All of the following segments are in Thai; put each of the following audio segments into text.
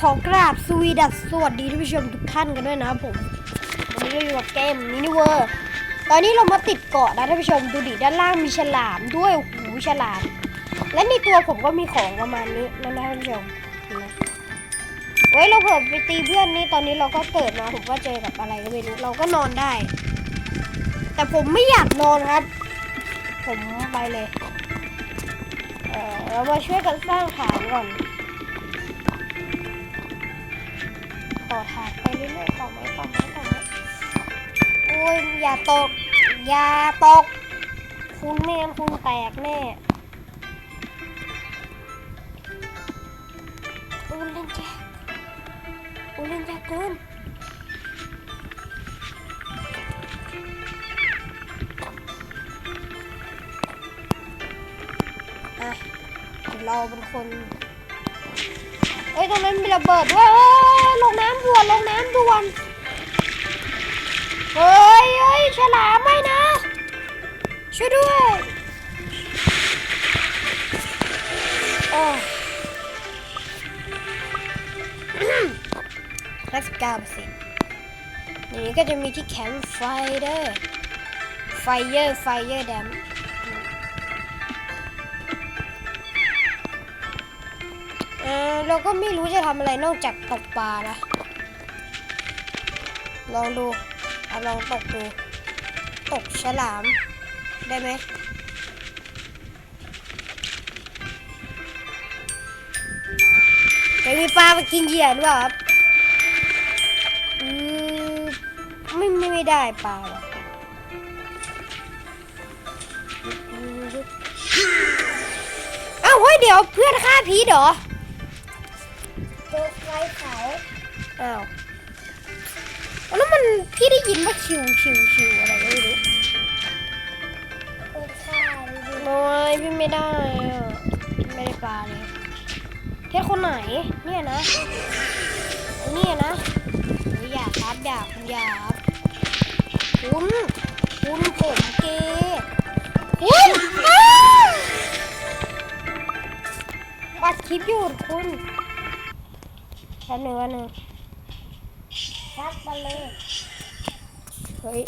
ขอกราบสวีดัสสวัสดีท่านผู้ชมทุกท่านกันด้วยนะครับผมวันนี้เราอยู่กับเกมมินิเวอร์ตอนนี้เรามาติดเกาะนะท่านผู้ชมดูดิด้านล่างมีฉลามด้วยโอ้โหฉลาม และในตัวผมก็มีของประมาณนี้นะท่านผู้ชมเฮ้ยเราเผื่อไปตีเพื่อนนี่ตอนนี้เราก็เกิดมาผมก็เจอกับอะไรก็ไม่รู้เราก็นอนได้ แต่ผมไม่อยากนอนครับ ผมไปเลยเออเรามาช่วยกันสร้างฐานก่อน ต่อฐานไปเรื่อยๆต่อไม้ต่อไม้ต่อไม้โอ้ยอย่าตก อย่าตก คุณแม่งั้นคุณแตกแน่โอ้เล่นแจ๊กโอ้เล่นแจ๊กเกินอะเดี๋ยวเราเป็นคน อ้ยตรงนั้นมีระเบิดด้วยเอ้ยลงน้ำด่วนลงน้ำด่วนเฮ้ยเฮ้ยฉลามไม่นะ ช่วยด้วยโอ้ห้าสิบเก้าเปอร์เซ็นต์อย่างนี้ก็จะมีที่แคมป์ไฟเดอร์ไฟเยอร์ไฟเยอร์แดม เราก็ไม่รู้จะทำอะไรนอกจากตกปลานะ ลองดูเอาลองตกดู ตกฉลาม ได้ไหมจะมีปลามากินเหยื่อหรือเปล่าครับอืมไม่ไม่ไม่ได้ปลาหรอกเอ้าเฮ้ยเดี๋ยวเพื่อนฆ่าพีเหรอ ไฟเขาอ้าวแล้วมันพี่ได้ยินว่าคิวคิวคิวอะไรก็ไม่รู้เป็นข้าวดูโอ้ยพี่ไม่ได้อะพี่ไม่ได้ปลาเลยเพชรคนไหนเนี่ยนะไอ้เนี่ยนะโอ้ยอย่าครับอย่าคุณอย่าครับคุณคุณผมเกย์คุณอ้าวปัดคลิปอยู่คุณ แค่หนึ่งวันหนึ่งซัดมาเลยเฮ้ย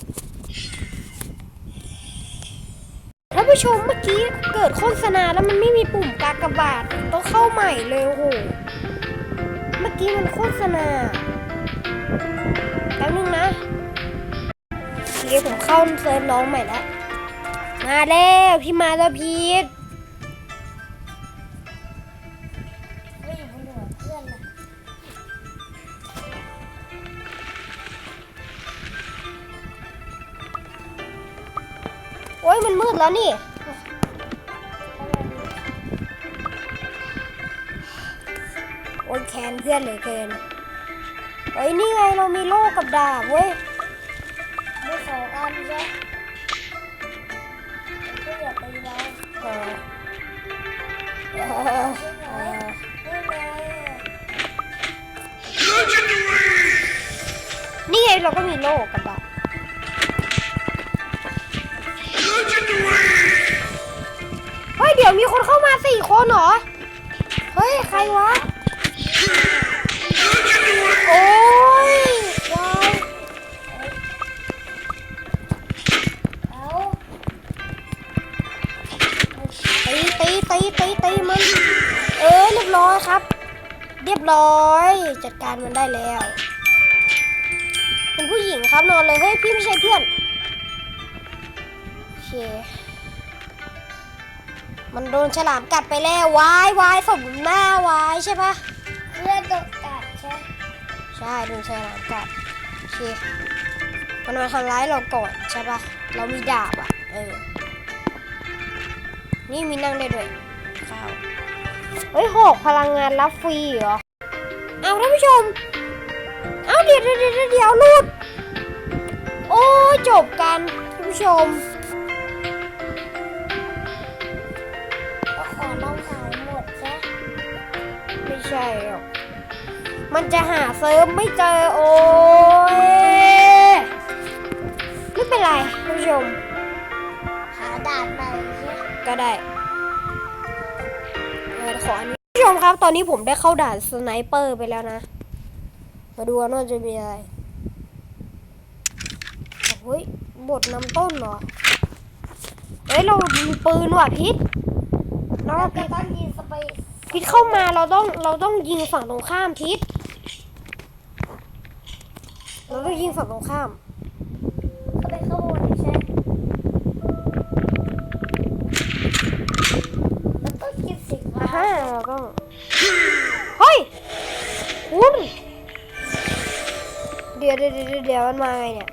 ท่านผู้ชมเมื่อกี้เกิดโฆษณาแล้วมันไม่มีปุ่มกากบาทต้องเข้าใหม่เลยโอ้โหเมื่อกี้มันโฆษณาแป๊บนึงนะโอเคผมเข้าเซิร์ฟน้องใหม่แล้วมาแล้วพี่มาแล้วพีท แล้วนี่ โอ้ยแคนเพื่อนเหลือเกินเฮ้ยนี่ไงเรามีโล่กับดาบเว้ยไม่สองอันใช่ก็อย่าไปเราเออเออเออไม่เลยนี่ไงเราก็มีโล่กับดาบ ดี๋ยวมีคนเข้ามาสี่คนเหรอ เฮ้ย ใครวะ โอ้ยวายเอาตีตีตีตีตีมัน เออเรียบร้อยครับ เรียบร้อย จัดการมันได้แล้วเป็นผู้หญิงครับนอนเลย เฮ้ย พี่ไม่ใช่เพื่อนโอเค มันโดนฉลามกัดไปแล้ววายวายสมหน้าวายใช่ปะเพื่อนโดนกัดใช่ใช่โดนฉลามกัดโอเคมันมาทำร้ายเราก่อนใช่ปะเรามีดาบอะเออนี่มีนั่งได้ด้วยข้าวเฮ้ยหอกพลังงานรับฟรีเหรอเอาท่านผู้ชมเอาเดี๋ยวเดี๋ยวเดี๋ยวเดี๋ยวหลุดโอ้จบกันท่านผู้ชม ใช่หรอกมันจะหาเซิร์ฟไม่เจอโอ้ยไม่เป็นไรท่านผู้ชม หาด่านใหม่ใช่ก็ได้เออขออันนี้ผู้ชมครับ ตอนนี้ผมได้เข้าด่านสไนเปอร์ไปแล้วนะ มาดูนว่าจะมีอะไรเฮ้ยบทนำต้นเหรอ เฮ้ย เรามีปืนว่ะพิษเราแล้วพิก็ต้องยิงสไป พิษเข้ามาเราต้องเราต้องยิงฝั่งตรงข้ามพิษเราต้องยิงฝั่งตรงข้ามเข้าไปข้างบนใช่แล้วต้องกินสีฟ้าอ่าฮะเราต้องเฮ้ยคุณเดี๋ยวเดี๋ยวเดี๋ยวเดี๋ยวมันมาไงเนี่ย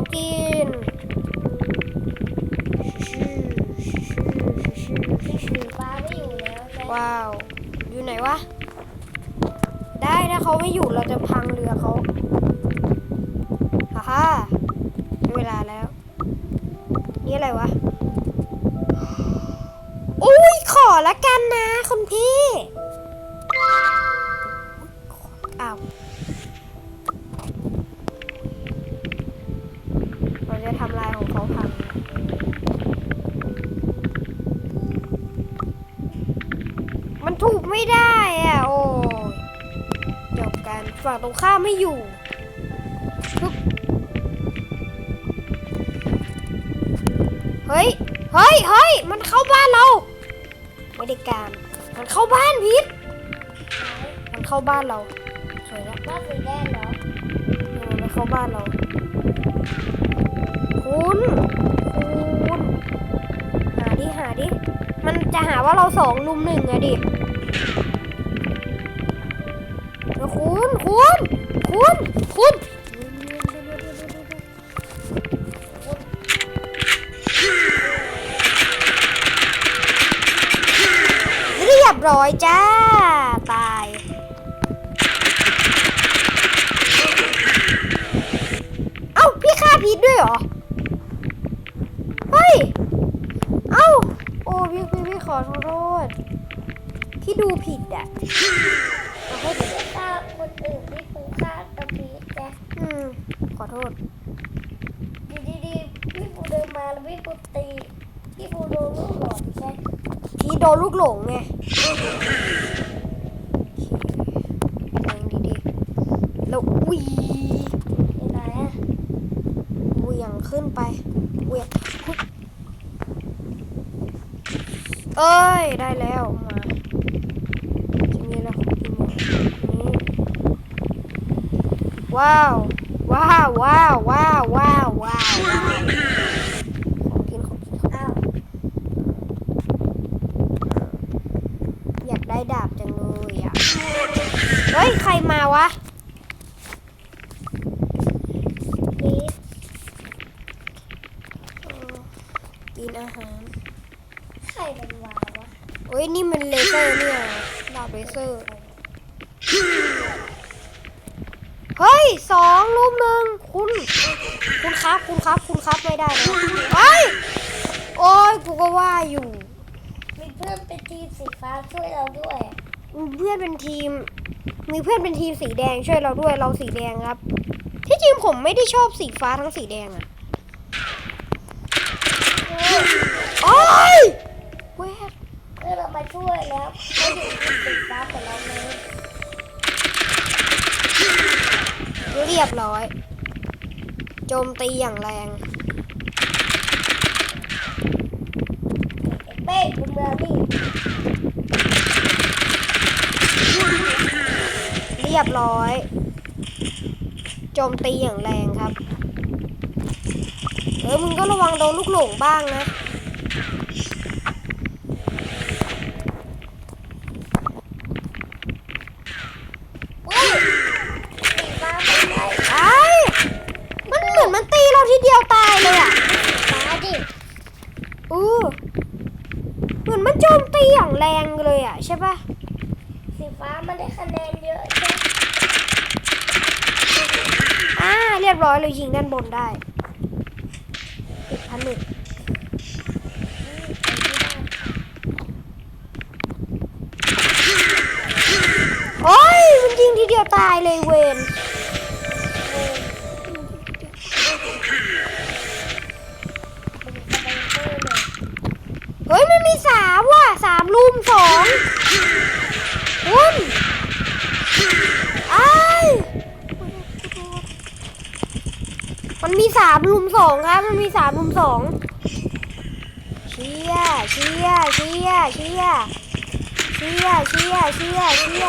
กินของกินที่สีฟ้าไม่อยู่แล้วว้าว อยู่ไหนวะ ได้ถ้าเขาไม่อยู่เราจะพังเรือเขาฮ่าฮ่าเวลาแล้ว นี่อะไรวะ อุ้ยขอละกันนะคุณพี่อ้าว เราจะทำลายของเขาพัง มันถูกไม่ได้อะ โอ้ยจบกัน ฝั่งตรงข้ามไม่อยู่ปึ๊บเฮ้ย เฮ้ย เฮ้ย มันเข้าบ้านเรา ไม่ได้การ มันเข้าบ้านพิษมันเข้าบ้านเราสวยแล้วบ้านสีแดงเหรอเออมันเข้าบ้านเรา คุณ คุณ หาดิ หาดิ มันจะหาว่าเราสองลุมหนึ่งอะดิ คุณคุณคุณ เอ้ย ได้แล้วมาจะมีอะไรของกินเนี่ยนี่ว้าว ว้าว ว้าว ว้าว ว้าวว้าวของกินของกินของ อ้าว อยากได้ดาบจังเลยอะ เฮ้ย ใครมาวะ พีท เออกินอาหาร ใครเป็นวาวะ เฮ้ย นี่มันเลเซอร์เนี่ย ดาบเลเซอร์ เฮ้ยสองรูปหนึ่งคุณ คุณครับ คุณครับคุณครับไม่ได้นะเฮ้ยโอ้ยกูก็ว่าอยู่ มีเพื่อนเป็นทีมสีฟ้าช่วยเราด้วย มีเพื่อนเป็นทีม มีเพื่อนเป็นทีมสีแดงช่วยเราด้วยเราสีแดงครับ ที่จริงผมไม่ได้ชอบสีฟ้าทั้งสีแดงอะโอ้ยเว้ยเพื่อนเรามาช่วยแล้วเขาอยู่ทีมสีฟ้าเหมือนเราเลยเรียบร้อย โจมตีอย่างแรง เป้คุณเมืองนี่เรียบร้อย โจมตีอย่างแรงครับ เออมึงก็ระวังโดนลูกหลงบ้างนะ เฮ้ยสีฟ้าไม่ได้ ไอ้มันเหมือนมันตีเราทีเดียวตายเลยอะ ฟ้าดิ เออเหมือนมันโจมตีอย่าง แรงเลยอะใช่ปะสีฟ้ามันได้คะแนนเยอะใช่ไหมอ่าเรียบร้อยเลยยิงด้านบนได้ติดผนึกโอ้ยมันยิงทีเดียวตายเลยเวน ลุมสองคุณไอ้มันมีสามลุมสองครับ มันมีสามลุมสองเชียเชียเชียเชียเชียเชียเชียเชีย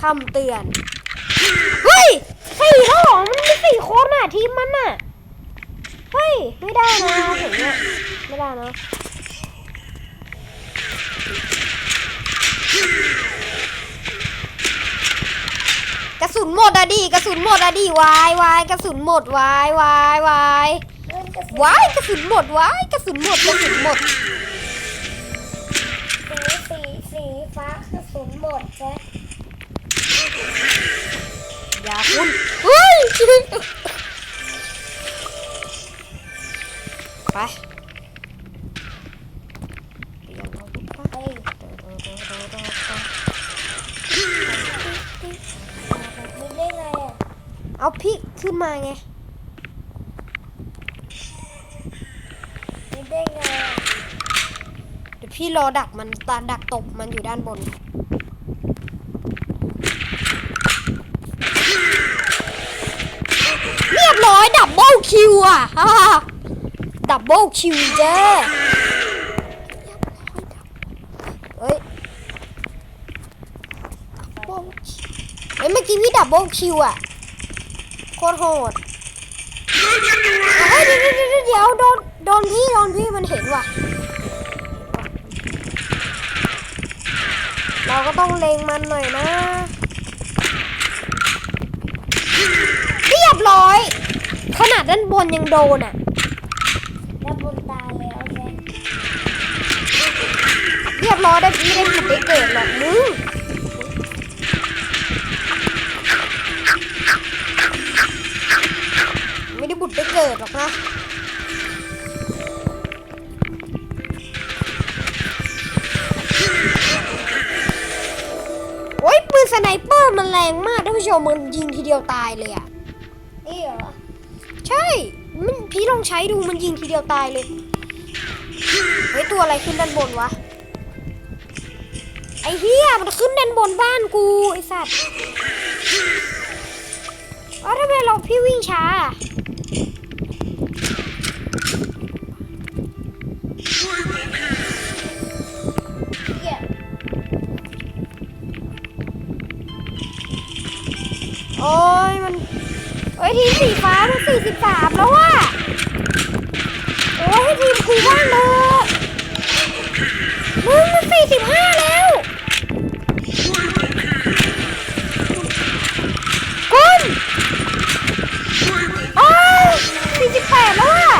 คำเตือน เฮ้ยสี่แล้วหรอมันมีสี่คนน่ะทีมมันน่ะ เฮ้ย ไม่ได้นะเห็นเนี่ยไม่ได้นะ กระสุนหมดอะดิกระสุนหมดอะดิวายวายกระสุนหมดวายวายวายเล่นกระสุนวายกระสุนหมดวายกระสุนหมดกระสุนหมดสีสีสีฟ้ากระสุนหมดแจ๊คอย่าคุณเฮ้ยไปเรียนเอาลูกไป เฮ้ย มีได้ไงอะเอาพี่ขึ้นมาไงมีได้ไงอะเดี๋ยวพี่รอดักมันตาดักตบมันอยู่ด้านบน เรียบร้อยดับเบิลคิวอะดับเบิลคิวเจ้เฮ้ยดับเบิลคิวเฮ้ย เมื่อกี้พี่ดับเบิลคิวอะโคตรโหดเฮ้ยเดี๋ยวเดี๋ยวเดี๋ยวโดนโดนพี่โดนพี่มันเห็นว่ะ เราก็ต้องเลงมันหน่อยนะเรียบร้อย ขนาดด้านบนยังโดนอะแล้วบนตายแล้วแจ๊คเรียบร้อยได้พี่ได้ผิดได้เกิดหรอกมึง เกิดหรอกนะโอ้ยปืนสไนเปอร์มันแรงมากท่านผู้ชมมันยิงทีเดียวตายเลยอะนี่เหรอ ใช่ มันพี่ลองใช้ดูมันยิงทีเดียวตายเลยเฮ้ยตัวอะไรขึ้นด้านบนวะ ไอ้เฮียมันขึ้นด้านบนบ้านกูไอ้สัตว์อ้าทำไมเราพี่วิ่งช้า โอ้ยมันเอ้ยทีมสีฟ้ามันสี่สิบสามแล้วว่ะโอ้ยให้ทีมกูบ้างเถอะมึงมันสี่สิบห้าแล้วคุณโอ้สี่สิบแปดแล้วอะ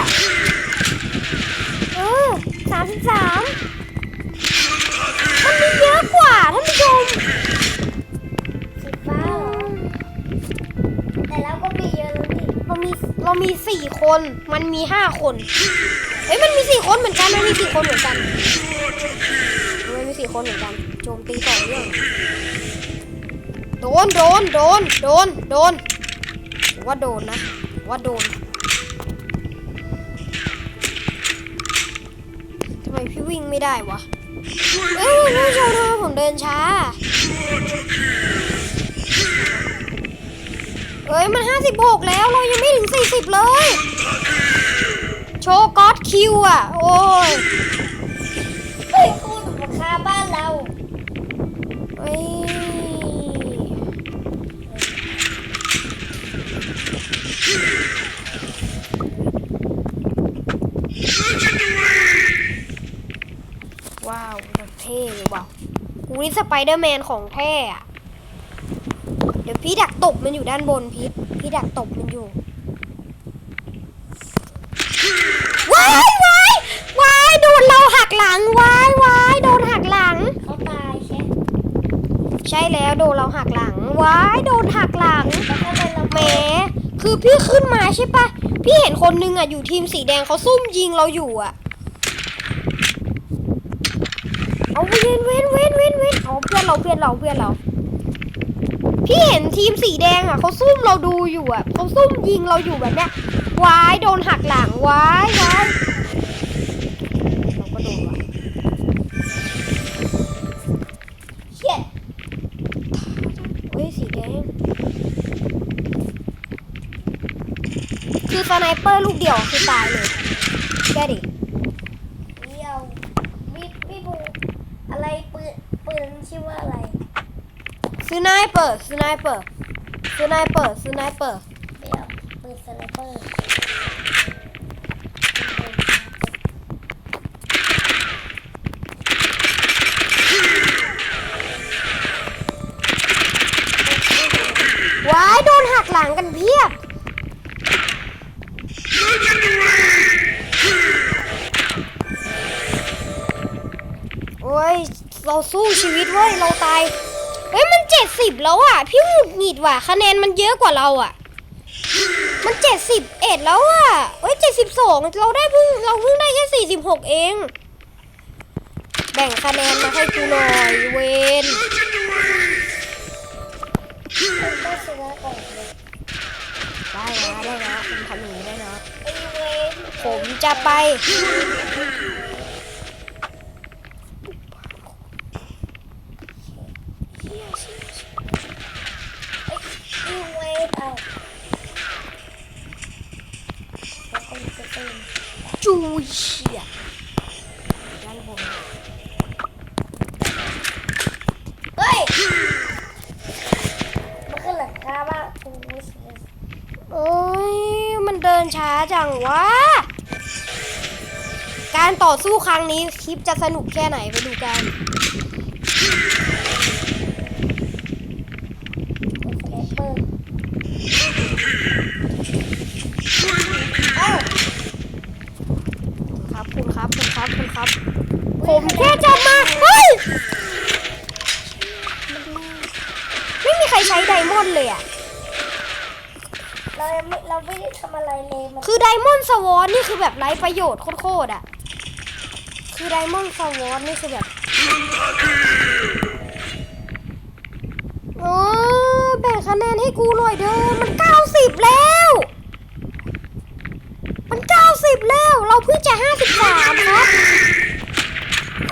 เออสามสิบสาม เรามีสี่คน มันมีห้าคน เอ้ยมันมีสี่คนเหมือนกัน มันมีสี่คนเหมือนกันมันมีสี่คนเหมือนกัน โจมตีต่อเนื่องโดน โดน โดน โดน โดน ว่าโดนนะ ว่าโดนทำไมพี่วิ่งไม่ได้วะ เอ้ยท่ชมทำไมผมเดินช้า เอ้ยมันห้าสิบหกแล้วเรายังไม่ถึงสี่สิบเลย โชว์ก็อดคิวอะ โอ้ยเฮ้ยคู่หนูมาฆ่าบ้านเราเอ้ยว้าวเท่เลยว่ะหูนี่สไปเดอร์แมนของแท้อะ พี่ดักตบมันอยู่ด้านบนพี่พี่ดักตบมันอยู่ว้ว้ายวายวายโดนเราหักหลังวายวายโดนหักหลัง เขาตายใช่ใช่แล้วโดนเราหักหลังวายโดนหักหลังแล้วทำไมเราแหมคือพี่ขึ้นมาใช่ปะพี่เห็นคนนึงอะอยู่ทีมสีแดงเขาซุ่มยิงเราอยู่อะเอาเว้นเว้นเว้นเว้นเว้นเอาเพื่อนเราเพื่อนเราเพื่อนเรา พี่เห็นทีมสีแดงอะเขาซุ่มเราดูอยู่อะเขาซุ่มยิงเราอยู่แบบเนี้ย วายโดนหักหลังวายวายเราก็โดนว่ะเชี่ยเฮ้ยสีแดง คือสไนเปอร์ลูกเดียวคือตายเลยแกดิ เดียวพี่พี่บูอะไรปืนปืนชื่อว่าอะไร สไนเป อร์สไนเปอร์สไนเปอร์สไนเปอร์เดียวปืนสไนเปอร์ว้ายโดนหักหลังกันเพียบโอ้ย เราสู้ชีวิตเว้ย เราตาย เฮ้ยมันเจ็ดสิบแล้วอะ พี่หงุดหงิดว่ะคะแนนมันเยอะกว่าเราอะ มันเจ็ดสิบเอ็ดแล้วอะเฮ้ยเจ็ดสิบสองเราได้เพิ่งเราเพิ่งได้แค่สี่สิบหกเอง แบ่งคะแนนมาให้กูหน่อยเวนได้นะได้นะผมทำอย่างนี้ได้นะผมจะไป ไอเวนเอาแล้วก็ จะเป็นจูเชียด้านบนเฮ้ยมันขึ้นหลังคาบ้านกูวิสวิสโอ้ยมันเดินช้าจังวะ การต่อสู้ครั้งนี้คลิปจะสนุกแค่ไหนไปดูกันสไนเปอร์เอ้า ครับคุณครับคุณครับคุณครับ ผมแค่จะมา เฮ้ย ไม่มีใครใช้ไดมอนด์เลยอะ เรายังไม่เราไม่ได้ทำอะไรเลยมัน คือไดมอนด์สวอนนี่ คือแบบไร้ประโยชน์โคตรๆอะ คือไดมอนด์สวอนนี่คือแบบโอ้แบ่งคะแนนให้กูหน่อยเด้อมันเก้าสิบแล้ว มันเก้าสิบแล้ว เราเพิ่งจะห้าสิบสามครับ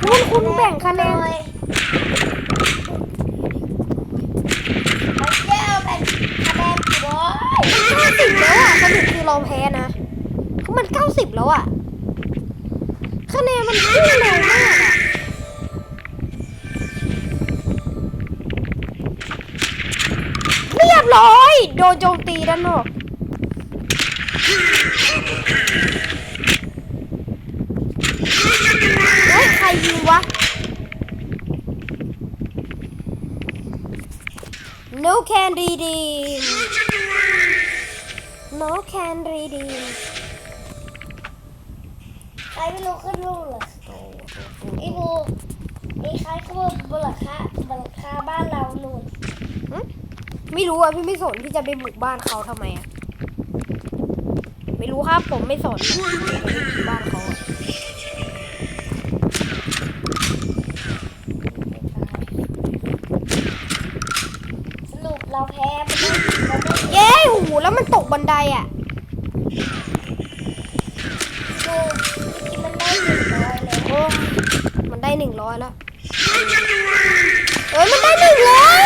คุณคุณแบ่งคะแนนเลยเอาแก้วแบ่งคะแนนกูบอยเก้าสิบแล้วอะสรุปคือเราแพ้นะคือมันเก้าสิบแล้วอะคะแนนมันพุ่งเร็วมากอะเรียบร้อย โดนโจมตีด้านนอกเฮ้ยใครยิงวะ No can redeem No can redeem ไม่รู้ขึ้นรูปเหรอไอ้บูไอ้ใครขึ้นมาบนหลังคาบนหลังคาบ้านเราหนุนไม่รู้อะพี่ไม่สนพี่จะไปบุกบ้านเขาทำไมอะไม่รู้ครับผมไม่สนอะจะไปบุกบ้านเขาอะสรุปเราแพ้ไม่ได้เราไม่เย้หูแล้วมันตกบันไดอะ ได้หนึ่งร้อยแล้วเอ้ยมันได้หนึ่งร้อย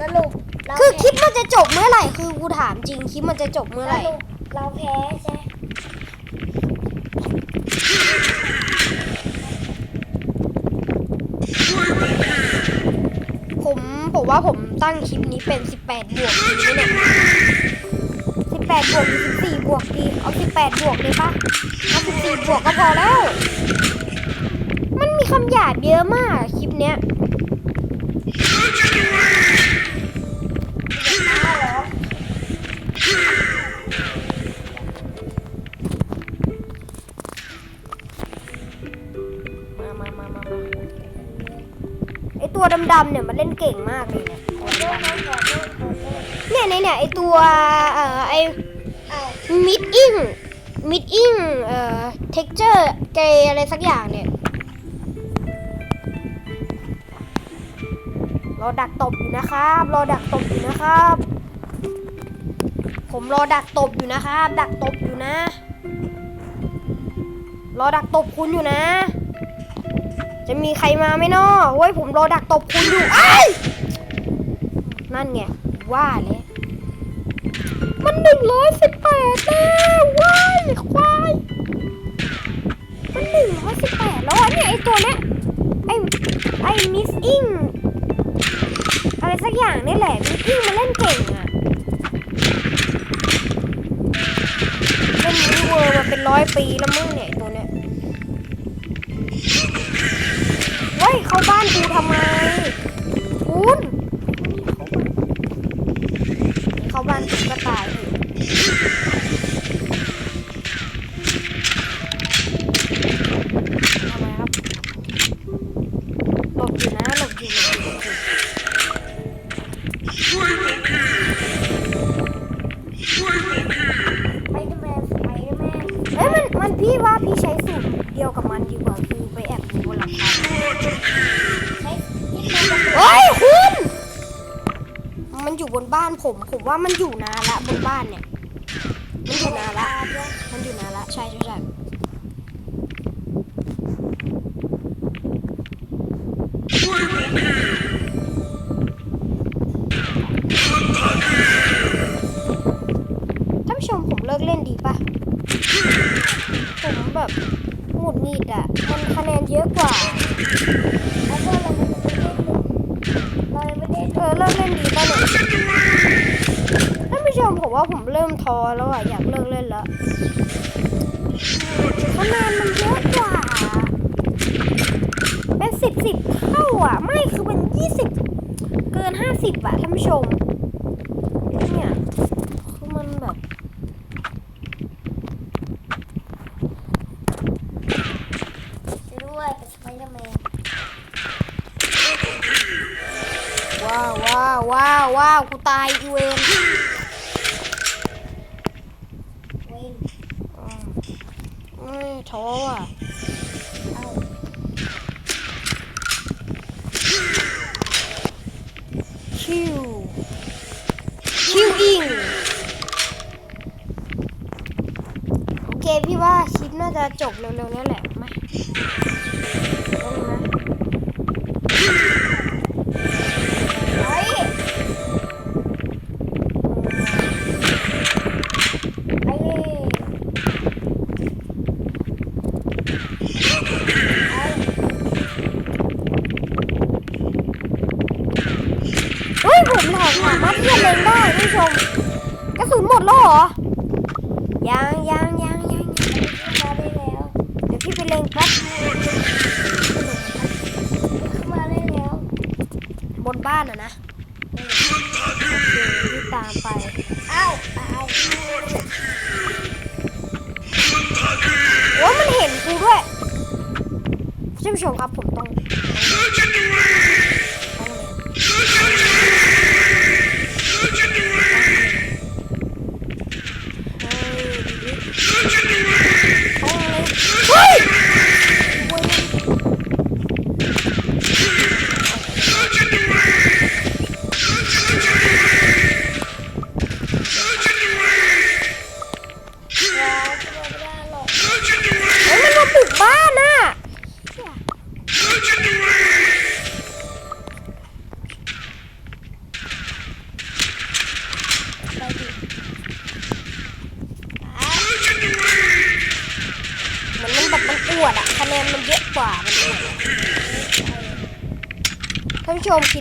สรุปเราคือคลิแพ้ปมันจะจบเมื่อไหร่คือกูถามจริงคลิปมันจะจบเมื่อสไหร่ รุปเราแพ้ใช่ผมผมว่าผมตั้งคลิปนี้เป็น 18 บวกดีไหมเนี่ย18 บวกหรือ14 บวกดี เอา 18 บวกดีปะเอา14 บวกก็พอแล้ว มีคำหยาบเยอะมากคลิปเนี้ยไอตัวดำๆเนี่ยมันเล่นเก่งมากเลยเนี่ยเนี่ยเนี่ยไอตัวเอ่อไอมิดอิงมิดอิงเอ่อเท็กเจอร์เกอะไรสักอย่างเนี่ย รอดักตบอยู่นะครับ รอดักตบอยู่นะครับ ผมรอดักตบอยู่นะครับ ดักตบอยู่นะ รอดักตบคุณอยู่นะ จะมีใครมาไหมนาะเว้ยผมรอดักตบคุณอยู่ไอ้นั่นไงว่าเลยมันหนึ่งร้อยสิบแปดแล้วว้ายควายมันหนึ่งร้อยสิบแปดแล้วเนี่ยไอตัวเนี้ยไอไอมิสอิง สักอย่างนี่แหละมิสอิงมาเล่นเก่งอะเล่นมินิเวอร์มาเป็นร้อยปีแล้วมึงเนี่ยตัวเนี้ยเฮ้ยเข้าบ้านกูทำไมคุณเข้าบ้านกูก็ตายเลยำไมครับ หลบอยู่นะ หลบอยู่หลบอยู่หลบอยู่ ไปเดอร์แมนไปเดอร์แมนเฮ้ยมันมันพี่ว่าพี่ใช้สูตรเดียวกับมันดีกว่าคือไปแอบดูบนหลังคาใช้ที่มันจะเฮ้ยคุณมันอยู่บนบ้านผม ผมว่ามันอยู่นานละบนบ้านเนี่ย มันอยู่นานละ มันอยู่นานละ ใช่ใช่ใช่ท่านผู้ชมผมเลิกเล่นดีป่ะ ผมแบบหงุดหงิดอะ มันคะแนนเยอะกว่า แล้วก็เราไม่ได้เล่นเราไม่ได้ เออเลิกเล่นดีป่ะเนี่ยท่านผู้ชมผมว่าผมเริ่มท้อแล้วอะ อยากเลิกเล่นแล้วคะแนนมันเยอะกว่า เป็นสิบสิบเท่าอะ ไม่คือเป็นยี่สิบเกินห้า สิบอะท่านผู้ชม เนี่ยคือมันแบบจะด้วยเป็นสไปเดอร์แมนว้าวว้าวว้าวว้าวกูตายอี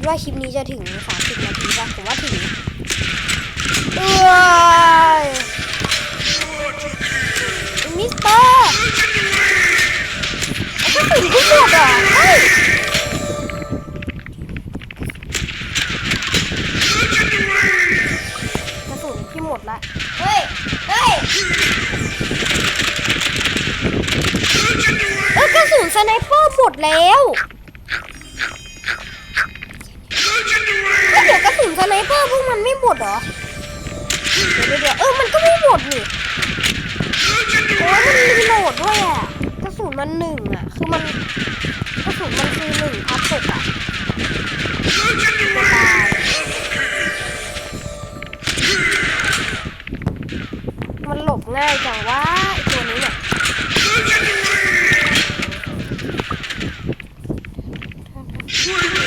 ว่าคลิปนี้จะถึง30นาทีป่ะผมว่าถึงเอ้ยมิสเตอร์ไอ้กระสุนกูหมดอะเฮ้ยกระสุนพี่หมดละเฮ้ย เฮ้ยเออกระสุนสไนเปอร์หมดแล้ว กระโดดกระสุนสไนเปอร์พวกมันไม่หมดเหรอ เดี๋ยวเดี๋ยวเออ มันก็ไม่หมดนี่โอ้ยมันรีโหลดด้วยอะ กระสุนมันหนึ่งอะ คือมัน กระสุนมันคือหนึ่งพับหกอะตายมันหลบง่ายจังว่าไอตัวนี้เนี่ยมึง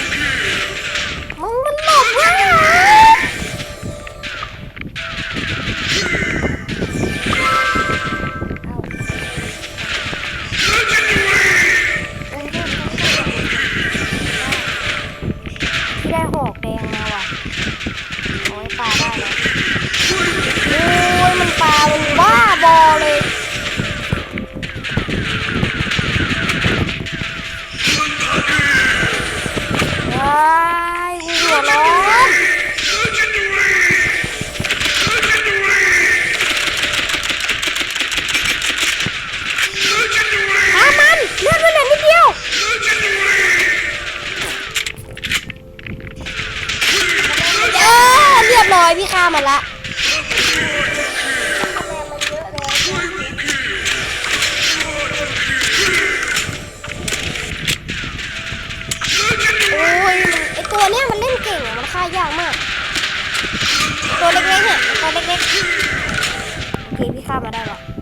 ามาได้หรอโ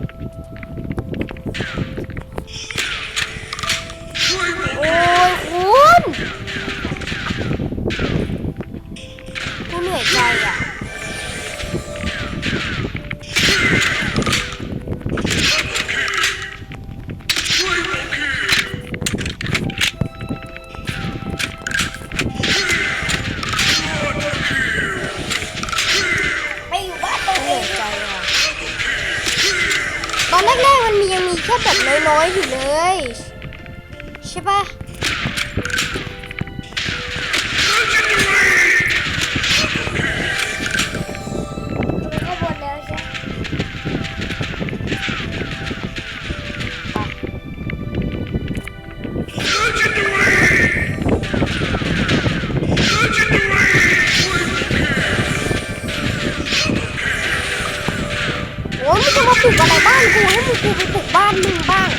กูไปปลูกบ้านมึงบ้าง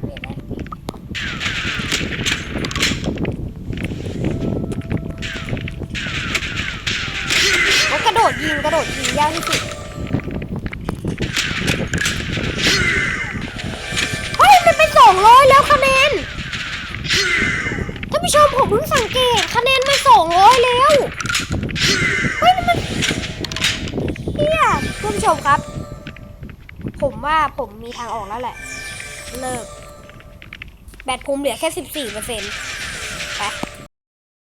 เปลี่ยนได้ มันกระโดดยิงกระโดดยิงยากที่สุด เฮ้ย มันเป็นสองร้อยแล้วคะแนน ท่านผู้ชมผมเพิ่งสังเกตคะแนนมันสองร้อยแล้ว เฮ้ย มันเฮียท่านผู้ชมครับ ผมว่าผ มีทางออกแล้วแหละ เลิก แบตผมเหลือแค่สิบสี่เปอร์เซ็นต์